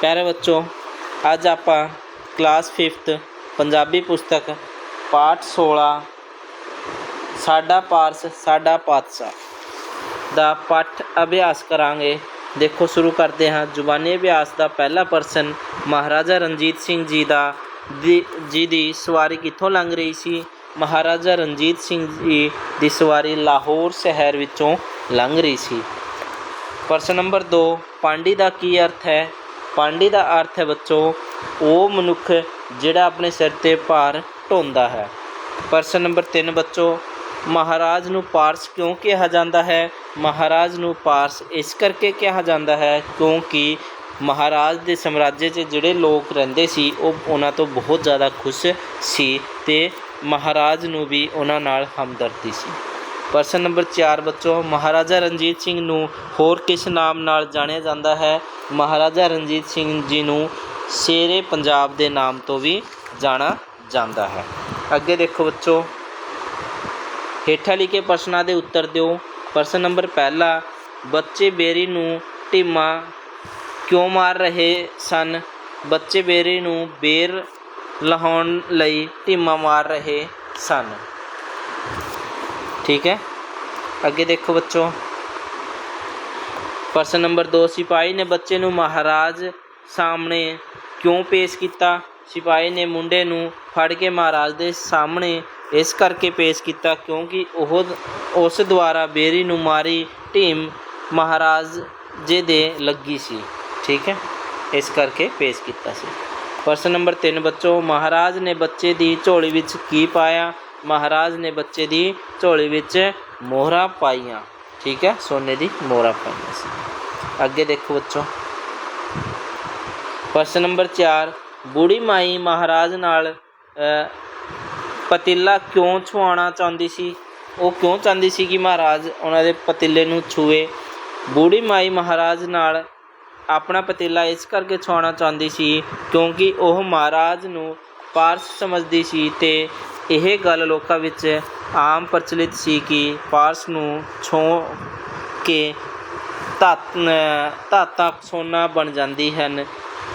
ਪਿਆਰੇ ਬੱਚੋ, ਅੱਜ ਆਪਾਂ ਕਲਾਸ 5th ਪੰਜਾਬੀ ਪੁਸਤਕ ਪਾਠ 16 ਸਾਡਾ ਪਾਰਸ, ਸਾਡਾ ਪਾਤਸ਼ਾਹ ਦਾ ਪਾਠ ਅਭਿਆਸ ਕਰਾਂਗੇ। ਦੇਖੋ, ਸ਼ੁਰੂ ਕਰਦੇ ਹਾਂ। ਜ਼ੁਬਾਨੀ ਅਭਿਆਸ ਦਾ ਪਹਿਲਾ ਪ੍ਰਸ਼ਨ, ਮਹਾਰਾਜਾ ਰਣਜੀਤ ਸਿੰਘ ਜੀ ਦਾ ਦੀ- ਜੀ ਦੀ ਸਵਾਰੀ ਕਿੱਥੋਂ ਲੰਘ ਰਹੀ ਸੀ? ਮਹਾਰਾਜਾ ਰਣਜੀਤ ਸਿੰਘ ਜੀ ਦੀ ਸਵਾਰੀ ਲਾਹੌਰ ਸ਼ਹਿਰ ਵਿੱਚੋਂ ਲੰਘ ਰਹੀ ਸੀ। ਪ੍ਰਸ਼ਨ ਨੰਬਰ 2 ਪਾਂਡੀ ਦਾ ਕੀ ਅਰਥ ਹੈ? ਪਾਂਡੀ ਦਾ ਅਰਥ ਹੈ ਬੱਚੋ, ਉਹ ਮਨੁੱਖ ਜਿਹੜਾ ਆਪਣੇ ਸਿਰ ਤੇ ਭਾਰ ਢੋਂਦਾ ਹੈ। ਪ੍ਰਸ਼ਨ ਨੰਬਰ 3 ਬੱਚੋ, ਮਹਾਰਾਜ ਨੂੰ ਪਾਰਸ ਕਿਉਂ ਕਿਹਾ ਜਾਂਦਾ ਹੈ? ਮਹਾਰਾਜ ਨੂੰ ਪਾਰਸ ਇਸ ਕਰਕੇ ਕਿਹਾ ਜਾਂਦਾ ਹੈ ਕਿਉਂਕਿ ਮਹਾਰਾਜ ਦੇ ਸਮਰਾਜ 'ਚ ਜਿਹੜੇ ਲੋਕ ਰਹਿੰਦੇ ਸੀ, ਉਹ ਉਹਨਾਂ ਤੋਂ ਬਹੁਤ ਜ਼ਿਆਦਾ ਖੁਸ਼ ਸੀ ਤੇ ਮਹਾਰਾਜ ਨੂੰ ਵੀ ਉਹਨਾਂ ਨਾਲ ਹਮਦਰਦੀ ਸੀ। ਪ੍ਰਸ਼ਨ ਨੰਬਰ 4 ਬੱਚੋ, ਮਹਾਰਾਜਾ ਰਣਜੀਤ ਸਿੰਘ ਨੂੰ ਹੋਰ ਕਿਸ ਨਾਮ ਨਾਲ ਜਾਣਿਆ ਜਾਂਦਾ ਹੈ? ਮਹਾਰਾਜਾ ਰਣਜੀਤ ਸਿੰਘ ਜੀ ਨੂੰ ਸ਼ੇਰੇ ਪੰਜਾਬ ਦੇ ਨਾਮ ਤੋਂ ਵੀ ਜਾਣਾ ਜਾਂਦਾ ਹੈ। ਅੱਗੇ ਦੇਖੋ ਬੱਚੋ। ਹੇਠਾਂ ਲਿਖੇ ਪ੍ਰਸ਼ਨਾਂ ਦੇ ਉੱਤਰ ਦਿਓ। ਪ੍ਰਸ਼ਨ ਨੰਬਰ ਪਹਿਲਾ, ਬੱਚੇ ਬੇਰੀ ਨੂੰ ਢੀਮਾ ਕਿਉਂ ਮਾਰ ਰਹੇ ਸਨ? ਬੱਚੇ ਬੇਰੀ ਨੂੰ ਬੇਰ ਲਹਾਉਣ ਲਈ ਢੀਮਾ ਮਾਰ ਰਹੇ ਸਨ। ਠੀਕ ਹੈ। ਅੱਗੇ ਦੇਖੋ ਬੱਚੋ। ਪ੍ਰਸ਼ਨ ਨੰਬਰ 2 ਸਿਪਾਹੀ ਨੇ ਬੱਚੇ ਨੂੰ ਮਹਾਰਾਜ ਸਾਹਮਣੇ ਕਿਉਂ ਪੇਸ਼ ਕੀਤਾ? ਸਿਪਾਹੀ ਨੇ ਮੁੰਡੇ ਨੂੰ ਫੜ ਕੇ ਮਹਾਰਾਜ ਦੇ ਸਾਹਮਣੇ ਇਸ ਕਰਕੇ ਪੇਸ਼ ਕੀਤਾ ਕਿਉਂਕਿ ਉਹ ਉਸ ਦੁਆਰਾ ਬੇਰੀ ਨੂੰ ਮਾਰੀ ਢੀਮ ਮਹਾਰਾਜ ਜੇ ਦੇ ਲੱਗੀ ਸੀ। ਠੀਕ ਹੈ? ਇਸ ਕਰਕੇ ਪੇਸ਼ ਕੀਤਾ ਸੀ। ਪ੍ਰਸ਼ਨ ਨੰਬਰ 3 ਬੱਚੋ, ਮਹਾਰਾਜ ਨੇ ਬੱਚੇ ਦੀ ਝੋਲੀ ਵਿੱਚ ਕੀ ਪਾਇਆ? ਮਹਾਰਾਜ ਨੇ ਬੱਚੇ ਦੀ ਝੋਲੀ ਵਿੱਚ ਮੋਹਰਾਂ ਪਾਈਆਂ। ਠੀਕ ਹੈ, ਸੋਨੇ ਦੀ ਮੋਹਰਾਂ ਪਾਈਆਂ ਸੀ। ਅੱਗੇ ਦੇਖੋ ਬੱਚੋ। ਪ੍ਰਸ਼ਨ ਨੰਬਰ 4 ਬੂੜੀ ਮਾਈ ਮਹਾਰਾਜ ਨਾਲ ਪਤੀਲਾ ਕਿਉਂ ਛੁਆਉਣਾ ਚਾਹੁੰਦੀ ਸੀ? ਉਹ ਕਿਉਂ ਚਾਹੁੰਦੀ ਸੀ ਕਿ ਮਹਾਰਾਜ ਉਹਨਾਂ ਦੇ ਪਤੀਲੇ ਨੂੰ ਛੂਏ? ਬੂੜੀ ਮਾਈ ਮਹਾਰਾਜ ਨਾਲ ਆਪਣਾ ਪਤੀਲਾ ਇਸ ਕਰਕੇ ਛੁਆਉਣਾ ਚਾਹੁੰਦੀ ਸੀ ਕਿਉਂਕਿ ਉਹ ਮਹਾਰਾਜ ਨੂੰ ਪਾਰਸ ਸਮਝਦੀ ਸੀ ਤੇ ਇਹ ਗੱਲ ਲੋਕਾਂ ਵਿੱਚ ਆਮ ਪ੍ਰਚਲਿਤ ਸੀ ਕਿ ਪਾਰਸ ਨੂੰ ਛੋ ਕੇ ਧਾਤ ਧਾਤਾਂ ਸੋਨਾ ਬਣ ਜਾਂਦੀ ਹਨ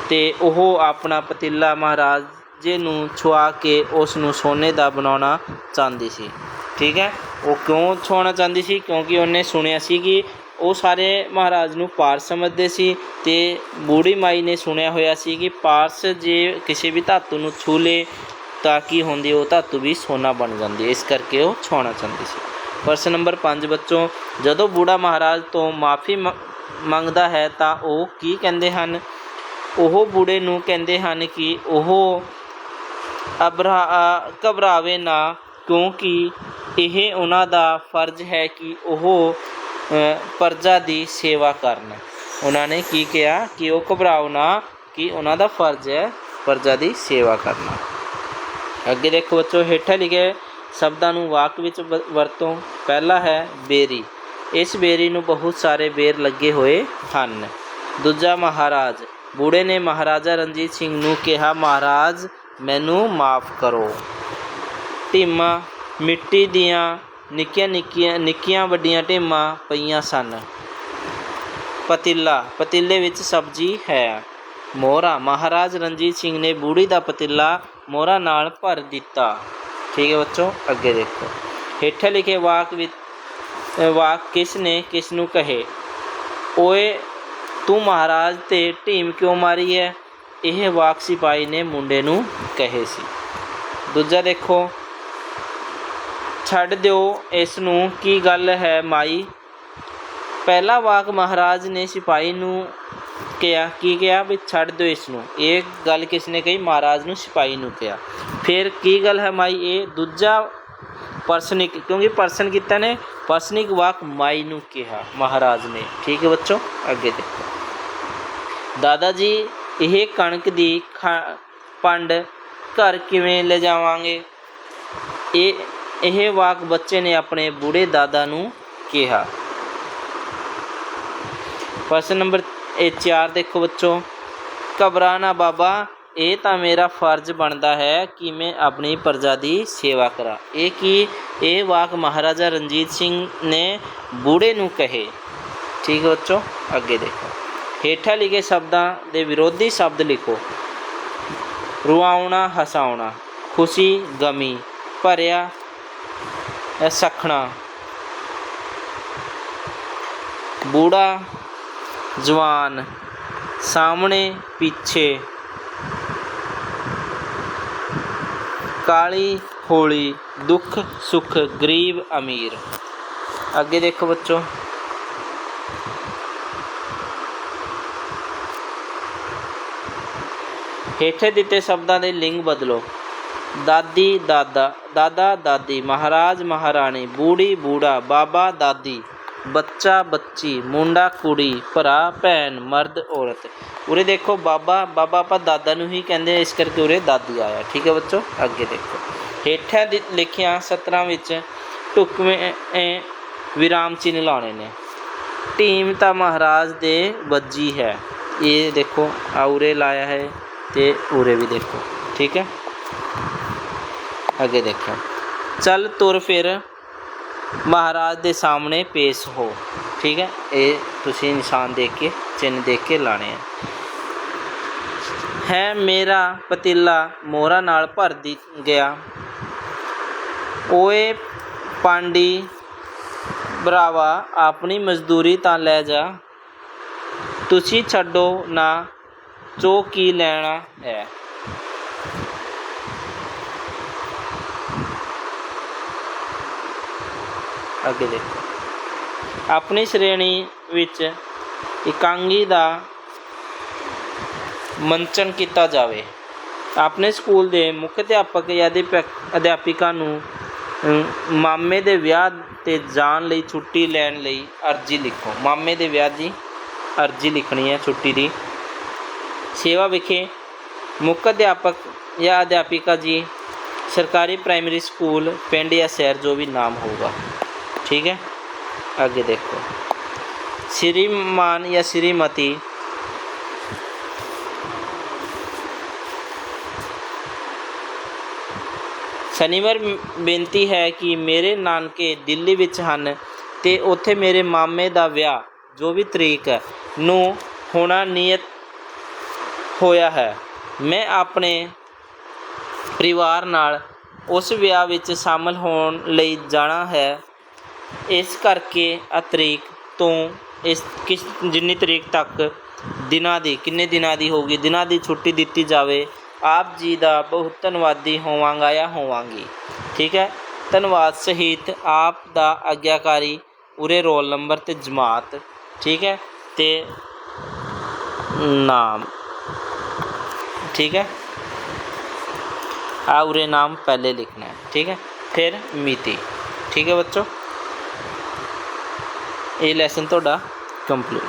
ਤੇ ਉਹ ਆਪਣਾ ਪਤੀਲਾ ਮਹਾਰਾਜ ਜੀ ਨੂੰ ਛੁਆ ਕੇ ਉਸ ਨੂੰ ਸੋਨੇ ਦਾ ਬਣਾਉਣਾ ਚਾਹੁੰਦੀ ਸੀ। ਠੀਕ ਹੈ? ਉਹ ਕਿਉਂ ਛੁਆਉਣਾ ਚਾਹੁੰਦੀ ਸੀ? ਕਿਉਂਕਿ ਉਹਨੇ ਸੁਣਿਆ ਸੀ ਕਿ ਉਹ ਸਾਰੇ ਮਹਾਰਾਜ ਨੂੰ ਪਾਰਸ ਸਮਝਦੇ ਸੀ ਤੇ ਬੂੜੀ ਮਾਈ ਨੇ ਸੁਣਿਆ ਹੋਇਆ ਸੀ ਕਿ ਪਾਰਸ ਜੇ ਕਿਸੇ ਵੀ ਧਾਤੂ ਨੂੰ ਛੂ ਲੇ ਤਾਂ ਕੀ ਹੁੰਦੀ ਉਹ ਧਾਤੂ ਵੀ ਸੋਨਾ ਬਣ ਜਾਂਦੀ ਹੈ। ਇਸ ਕਰਕੇ ਉਹ ਛੁਆਉਣਾ ਚਾਹੁੰਦੀ ਸੀ। ਪ੍ਰਸ਼ਨ ਨੰਬਰ 5 ਬੱਚੋਂ, ਜਦੋਂ ਬੂੜਾ ਮਹਾਰਾਜ ਤੋਂ ਮਾਫੀ ਮੰਗਦਾ ਹੈ ਤਾਂ ਉਹ ਕੀ ਕਹਿੰਦੇ ਹਨ? ਉਹ ਬੂੜੇ ਨੂੰ ਕਹਿੰਦੇ ਹਨ ਕਿ ਉਹ ਅਬਰਾ ਘਬਰਾਵੇ ਨਾ, ਕਿਉਂਕਿ ਇਹ ਉਹਨਾਂ ਦਾ ਫਰਜ਼ ਹੈ ਕਿ ਉਹ ਪਰਜਾ ਦੀ ਸੇਵਾ ਕਰਨ। ਉਹਨਾਂ ਨੇ ਕੀ ਕਿਹਾ? ਕਿ ਉਹ ਘਬਰਾਓ ਨਾ ਕਿ ਉਹਨਾਂ ਦਾ ਫਰਜ਼ ਹੈ ਪਰਜਾ ਦੀ ਸੇਵਾ ਕਰਨਾ। ਅੱਗੇ ਦੇਖੋ ਬੱਚੋ, ਹੇਠਾਂ ਲਿਖੇ ਸ਼ਬਦਾਂ ਨੂੰ ਵਾਕ ਵਿੱਚ ਵ- ਵਰਤੋ, ਪਹਿਲਾ ਹੈ ਬੇਰੀ। ਇਸ ਬੇਰੀ ਨੂੰ ਬਹੁਤ ਸਾਰੇ ਬੇਰ ਲੱਗੇ ਹੋਏ ਹਨ। ਦੂਜਾ ਮਹਾਰਾਜ, ਬੂੜੇ ਨੇ ਮਹਾਰਾਜਾ ਰਣਜੀਤ ਸਿੰਘ ਨੂੰ ਕਿਹਾ, ਮਹਾਰਾਜ, ਮੈਨੂੰ ਮਾਫ ਕਰੋ। ਢੀਮਾਂ ਮਿੱਟੀ ਦੀਆਂ ਨਿੱਕੀਆਂ ਨਿੱਕੀਆਂ ਨਿੱਕੀਆਂ ਵੱਡੀਆਂ ਢੀਮਾਂ ਪਈਆਂ ਸਨ। ਪਤੀਲਾ, ਪਤੀਲੇ ਵਿੱਚ ਸਬਜ਼ੀ ਹੈ। ਮੋਹਰਾ, ਮਹਾਰਾਜ ਰਣਜੀਤ ਸਿੰਘ ਨੇ ਬੂੜੀ ਦਾ ਪਤੀਲਾ ਮੋਹਰਾਂ ਨਾਲ ਭਰ ਦਿੱਤਾ। ਠੀਕ ਹੈ ਬੱਚੋ, ਅੱਗੇ ਦੇਖੋ। ਹੇਠਾਂ ਲਿਖੇ ਵਾਕ ਵਿੱਚ ਵਾਕ ਕਿਸ ਨੇ ਕਿਸ ਨੂੰ ਕਹੇ? ਓਏ, ਤੂੰ ਮਹਾਰਾਜ ਤੇ ਢੀਮ ਕਿਉਂ ਮਾਰੀ ਹੈ ਇਹ ਵਾਕ ਸਿਪਾਹੀ ਨੇ ਮੁੰਡੇ ਨੂੰ ਕਹੇ ਸੀ। ਦੂਜਾ ਦੇਖੋ, ਛੱਡ ਦਿਓ ਇਸ ਨੂੰ, ਕੀ ਗੱਲ ਹੈ ਮਾਈ? ਪਹਿਲਾ ਵਾਕ ਮਹਾਰਾਜ ਨੇ ਸਿਪਾਹੀ ਨੂੰ ਕਿਹਾ, ਕੀ ਕਿਹਾ ਵੀ ਛੱਡ ਦਿਓ ਇਸ ਨੂੰ ਇਹ ਗੱਲ ਕਿਸ ਨੇ ਕਹੀ? ਮਹਾਰਾਜ ਨੂੰ ਸਿਪਾਹੀ ਨੂੰ ਕਿਹਾ। ਫਿਰ ਕੀ ਗੱਲ ਹੈ ਮਾਈ? ਇਹ ਦੂਜਾ ਪਰਸਨਿਕ, ਕਿਉਂਕਿ ਪਰਸਨ ਕੀਤਾ ਨੇ, ਪਰਸਨਿਕ ਵਾਕ ਮਾਈ ਨੂੰ ਕਿਹਾ ਮਹਾਰਾਜ ਨੇ। ਠੀਕ ਹੈ ਬੱਚੋ? ਅੱਗੇ ਦੇਖੋ। ਦਾਦਾ ਜੀ, ਇਹ ਕਣਕ ਦੀ ਖਾ- ਪੰਡ ਘਰ ਕਿਵੇਂ ਲਿਜਾਵਾਂਗੇ? ਇਹ ਇਹ ਵਾਕ ਬੱਚੇ ਨੇ ਆਪਣੇ ਬੂੜੇ ਦਾਦਾ ਨੂੰ ਕਿਹਾ। ਪ੍ਰਸ਼ਨ ਨੰਬਰ ਇਹ 4 ਦੇਖੋ ਬੱਚੋ। ਘਬਰਾਣਾ ਬਾਬਾ ਇਹ ਤਾਂ ਮੇਰਾ ਫਰਜ਼ ਬਣਦਾ ਹੈ ਕਿ ਮੈਂ ਆਪਣੀ ਪ੍ਰਜਾ ਦੀ ਸੇਵਾ ਕਰਾਂ। ਇਹ ਕੀ? ਇਹ ਵਾਕ ਮਹਾਰਾਜਾ ਰਣਜੀਤ ਸਿੰਘ ਨੇ ਬੂੜੇ ਨੂੰ ਕਹੇ। ਠੀਕ ਹੈ ਬੱਚੋ ਅੱਗੇ ਦੇਖੋ। ਹੇਠਾਂ ਲਿਖੇ ਸ਼ਬਦਾਂ ਦੇ ਵਿਰੋਧੀ ਸ਼ਬਦ ਲਿਖੋ। ਰੁਆਉਣਾ ਹਸਾਉਣਾ ਖੁਸ਼ੀ ਗਮੀ ਭਰਿਆ ਅ, ਸਖਣਾ। ਬੂੜਾ ਜਵਾਨ ਸਾਹਮਣੇ ਪਿੱਛੇ। ਕਾਲੀ ਹੋਲੀ, ਦੁੱਖ, ਸੁੱਖ, ਗਰੀਬ, ਅਮੀਰ। ਅੱਗੇ ਦੇਖੋ ਬੱਚੋ। ਹੇਠੇ ਦਿੱਤੇ ਸ਼ਬਦਾਂ ਦੇ ਲਿੰਗ ਬਦਲੋ। ਦਾਦੀ, ਦਾਦਾ ਦਾਦਾ, ਦਾਦੀ, ਮਹਾਰਾਜ, ਮਹਾਰਾਣੀ, ਬੂੜੀ, ਬੂੜਾ, ਬਾਬਾ, ਦਾਦੀ। ਬੱਚਾ ਬੱਚੀ ਮੁੰਡਾ ਕੁੜੀ ਭਰਾ ਭੈਣ ਮਰਦ ਔਰਤ। ਉਰੇ ਦੇਖੋ ਬਾਬਾ ਬਾਬਾ ਆਪਾਂ ਦਾਦਾ ਨੂੰ ਹੀ ਕਹਿੰਦੇ ਆ, ਇਸ ਕਰਕੇ ਉਰੇ ਦਾਦੀ ਆਇਆ। ਠੀਕ ਹੈ ਬੱਚੋ? ਅੱਗੇ ਦੇਖੋ। ਹੇਠਾਂ ਦੀ ਲਿਖਿਆ ਸਤਰਾਂ ਵਿੱਚ ਢੁਕਵੇਂ ਅਹ, ਵਿਰਾਮ ਚਿੰਨ੍ਹ ਲਾਉਣੇ ਨੇ। ਟੀਮ ਤਾਂ ਮਹਾਰਾਜ ਦੇ ਵੱਜੀ ਹੈ। ਇਹ ਦੇਖੋ ਆ ਉਰੇ ਲਾਇਆ ਹੈ ਤੇ ਉਰੇ ਵੀ ਦੇਖੋ। ਠੀਕ ਹੈ? ਅੱਗੇ ਦੇਖੋ। ਚੱਲ ਤੁਰ ਫਿਰ। ਮਹਾਰਾਜ ਦੇ ਸਾਹਮਣੇ ਪੇਸ਼ ਹੋ। ਠੀਕ ਹੈ? ਇਹ ਤੁਸੀਂ ਨਿਸ਼ਾਨ ਦੇਖ ਕੇ, ਚਿੰਨ੍ਹ ਦੇਖ ਕੇ ਲਾਣੇ ਆ। ਹੈ ਮੇਰਾ ਪਤੀਲਾ ਮੋਹਰਾ ਨਾਲ ਭਰ ਦੀ ਗਿਆ। ਓਏ ਪਾਂਡੀ, ਭਰਾਵਾ, ਆਪਣੀ ਮਜ਼ਦੂਰੀ ਤਾਂ ਲੈ ਜਾ। ਤੁਸੀਂ ਛੱਡੋ ਨਾ ਚੋ ਕੀ ਲੈਣਾ ਹੈ। ਅੱਗੇ ਦੇਖੋ ਆਪਣੀ ਸ਼੍ਰੇਣੀ ਵਿੱਚ ਇਕਾਂਗੀ ਦਾ ਮੰਚਨ ਕੀਤਾ ਜਾਵੇ। ਆਪਣੇ ਸਕੂਲ ਦੇ ਮੁੱਖ ਅਧਿਆਪਕ ਜਾਂ ਅਧਿਆਪਕ- ਅਧਿਆਪਿਕਾ ਨੂੰ ਮਾਮੇ ਦੇ ਵਿਆਹ ਤੇ ਜਾਣ ਲਈ ਛੁੱਟੀ ਲੈਣ ਲਈ ਅਰਜ਼ੀ ਲਿਖੋ। ਮਾਮੇ ਦੇ ਵਿਆਹ ਦੀ ਅਰਜ਼ੀ ਲਿਖਣੀ ਹੈ ਛੁੱਟੀ ਦੀ। ਸੇਵਾ ਵਿਖੇ ਮੁੱਖ ਅਧਿਆਪਕ ਜਾਂ ਅਧਿਆਪਿਕਾ ਜੀ, ਸਰਕਾਰੀ ਪ੍ਰਾਇਮਰੀ ਸਕੂਲ, ਪਿੰਡ ਜਾਂ ਸ਼ਹਿਰ ਜੋ ਵੀ ਨਾਮ ਹੋਊਗਾ। ਠੀਕ ਹੈ? ਅੱਗੇ ਦੇਖੋ। ਸ਼੍ਰੀਮਾਨ ਜਾਂ ਸ਼੍ਰੀਮਤੀ। ਸ਼ਨੀਵਾਰ ਬੇਨਤੀ ਹੈ ਕਿ ਮੇਰੇ ਨਾਨਕੇ ਦਿੱਲੀ ਵਿੱਚ ਹਨ ਤੇ ਉੱਥੇ ਮੇਰੇ ਮਾਮੇ ਦਾ ਵਿਆਹ, ਜੋ ਵੀ ਤਰੀਕ ਨੂੰ ਹੋਣਾ ਨਿਯਤ ਹੋਇਆ ਹੈ। ਮੈਂ ਆਪਣੇ ਪਰਿਵਾਰ ਨਾਲ ਉਸ ਵਿਆਹ ਵਿੱਚ ਸ਼ਾਮਲ ਹੋਣ ਲਈ ਜਾਣਾ ਹੈ। ਇਸ ਕਰਕੇ ਆ ਤਰੀਕ ਤੋਂ ਇਸ ਕਿਸ ਜਿੰਨੀ ਤਰੀਕ ਤੱਕ ਦਿਨਾਂ ਦੀ ਕਿੰਨੇ ਦਿਨਾਂ ਦੀ ਹੋਗੀ ਦਿਨਾਂ ਦੀ ਛੁੱਟੀ ਦਿੱਤੀ ਜਾਵੇ ਆਪ ਜੀ ਦਾ ਬਹੁਤ ਧੰਨਵਾਦੀ ਹੋਵਾਂਗਾ ਜਾਂ ਹੋਵਾਂਗੀ ਠੀਕ ਹੈ ਧੰਨਵਾਦ ਸਹਿਤ ਆਪ ਦਾ ਆਗਿਆਕਾਰੀ ਉਰੇ ਰੋਲ ਨੰਬਰ ਤੇ ਜਮਾਤ ਠੀਕ ਹੈ ਤੇ ਨਾਮ ठीक है आ उरे नाम पहले लिखना है ठीक है फिर मिति ठीक है बच्चों এই লেসেন তোটা কমপ্লিট